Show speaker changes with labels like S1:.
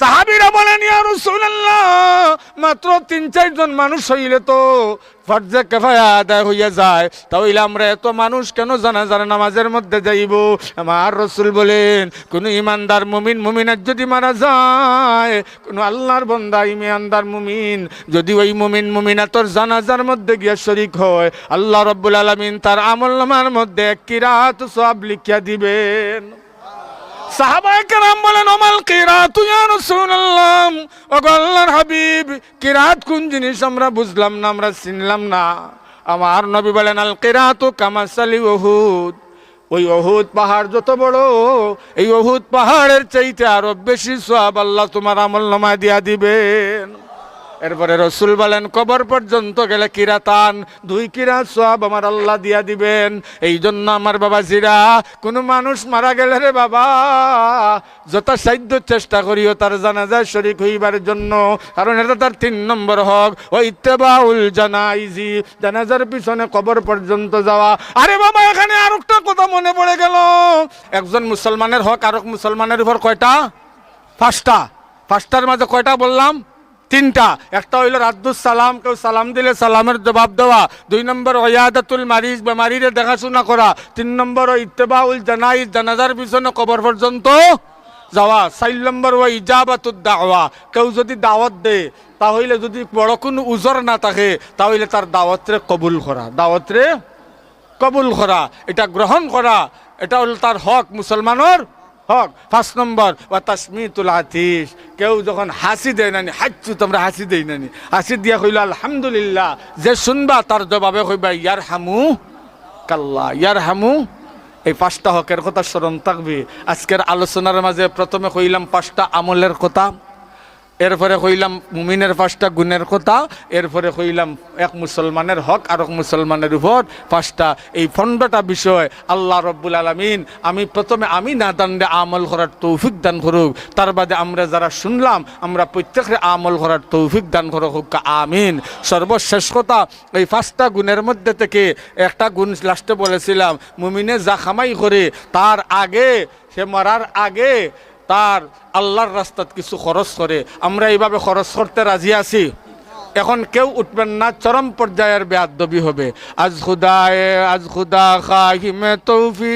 S1: সাহাবিরা বলেন মাত্র তিন চারজন মানুষ হইলে তো হইয়া যায়। এত মানুষ কেন জানাজার নামাজের মধ্যে রসুল বলেন ইমানদার যদি মারা যায়, কোন আল্লাহর ইমানদার মুমিন যদি ওই জানাজার মধ্যে গিয়া শরিক হয়, আল্লাহ রব্বুল আলমিন তার আমল নামার মধ্যে কিরাত সব লিখিয়া দিবেন। বলেন অমাল ওগো হাবিব কোন জিনিস আমরা বুঝলাম না, আমরা চিনলাম না। আমার নবী বলেন, আল কিরাতু কামাসালি ওই অহুদ পাহাড় যত বড়, এই অহুদ পাহাড়ের চাইতে আরও বেশি সব আল্লাহ তোমার আমল নামায় দিয়া দিবেন। এরপরে রসুল বলেন, কবর পর্যন্ত গেলে কিরাতান দুই কিরাত সব আমার আল্লাহ দিয়া দিবেন। এই জন্য আমার বাবা জিরা কোনো মানুষ মারা গেলে রে বাবা, যথাসাধ্য চেষ্টা করিও তার জানাজায় শরিক হইবার জন্য। কারণ এটা তার তিন নম্বর হক। ও ইত্তেবাউল জানাইজি, জানাজার পিছনে কবর পর্যন্ত যাওয়া। আরে বাবা, এখানে আর একটা কথা মনে পড়ে গেল। একজন মুসলমানের হক আর মুসলমানের উপর কয়টা? পাঁচটা। পাঁচটার মাঝে কয়টা বললাম? তিনটা। একটা হইল রাদ্দুস সালাম, কেউ সালাম দিলে সালামের জবাব দেওয়া। দুই নম্বর ওয়াদাতুল মারিজ, বেমারিরে দেখাশোনা করা। তিন নম্বর ইত্তেবাউল জানাইজ, জানাজার পিছনে কবর পর্যন্ত যাওয়া। চার নম্বর ওই ইজাবাতুদ দাওয়া। কেউ যদি দাওয়াত দে, তাহলে যদি বড় কোনো উজর না থাকে, তাহলে তার দাওয়াতরে কবুল করা। দাওয়াতরে কবুল করা। এটা গ্রহণ করা। এটা হল তার হক মুসলমানের হক। পাঁচ নম্বর বা তাসমিতুল আতিস কেউ যখন হাসি দেয় নানি হাচ্ছু তোমরা হাসি দেই নানি। হাসি দিয়া কইল, আলহামদুলিল্লাহ, যে শুনবা তার জবাবে কইবা ইয়ার হামু কাল্লা ইয়ার হামু এই পাঁচটা হকের কথা স্মরণ থাকবে। আজকের আলোচনার মাঝে প্রথমে কইলাম পাঁচটা আমলের কথা। এরপরে কইলাম মুমিনের পাঁচটা গুণের কথা, এরপরে কইলাম এক মুসলমানের হক আর এক মুসলমানের উপর পাঁচটা। এই পনেরোটা বিষয়, আল্লাহ রব্বুল আলমিন, আমি প্রথমে আমি না দান্ডে আমল করার তৌফিক দান করুক। তার বাদে আমরা যারা শুনলাম, আমরা প্রত্যেকের আমল করার তৌফিক দান করুক, হোক আমিন। সর্বশেষ কথা, এই পাঁচটা গুণের মধ্যে থেকে একটা গুণ লাস্টে বলেছিলাম, মুমিনে যা খামাই করে, তার আগে, সে মরার আগে তার আল্লাহর রাস্তাত কিছু খরচ করে। আমরা এইভাবে খরচ করতে রাজি আছি? এখন কেউ উঠবেন না, চরম পর্যায়ের বেয়াদবি হবে। আজ খুদায় আজ খুদা খাহিমে তৌফি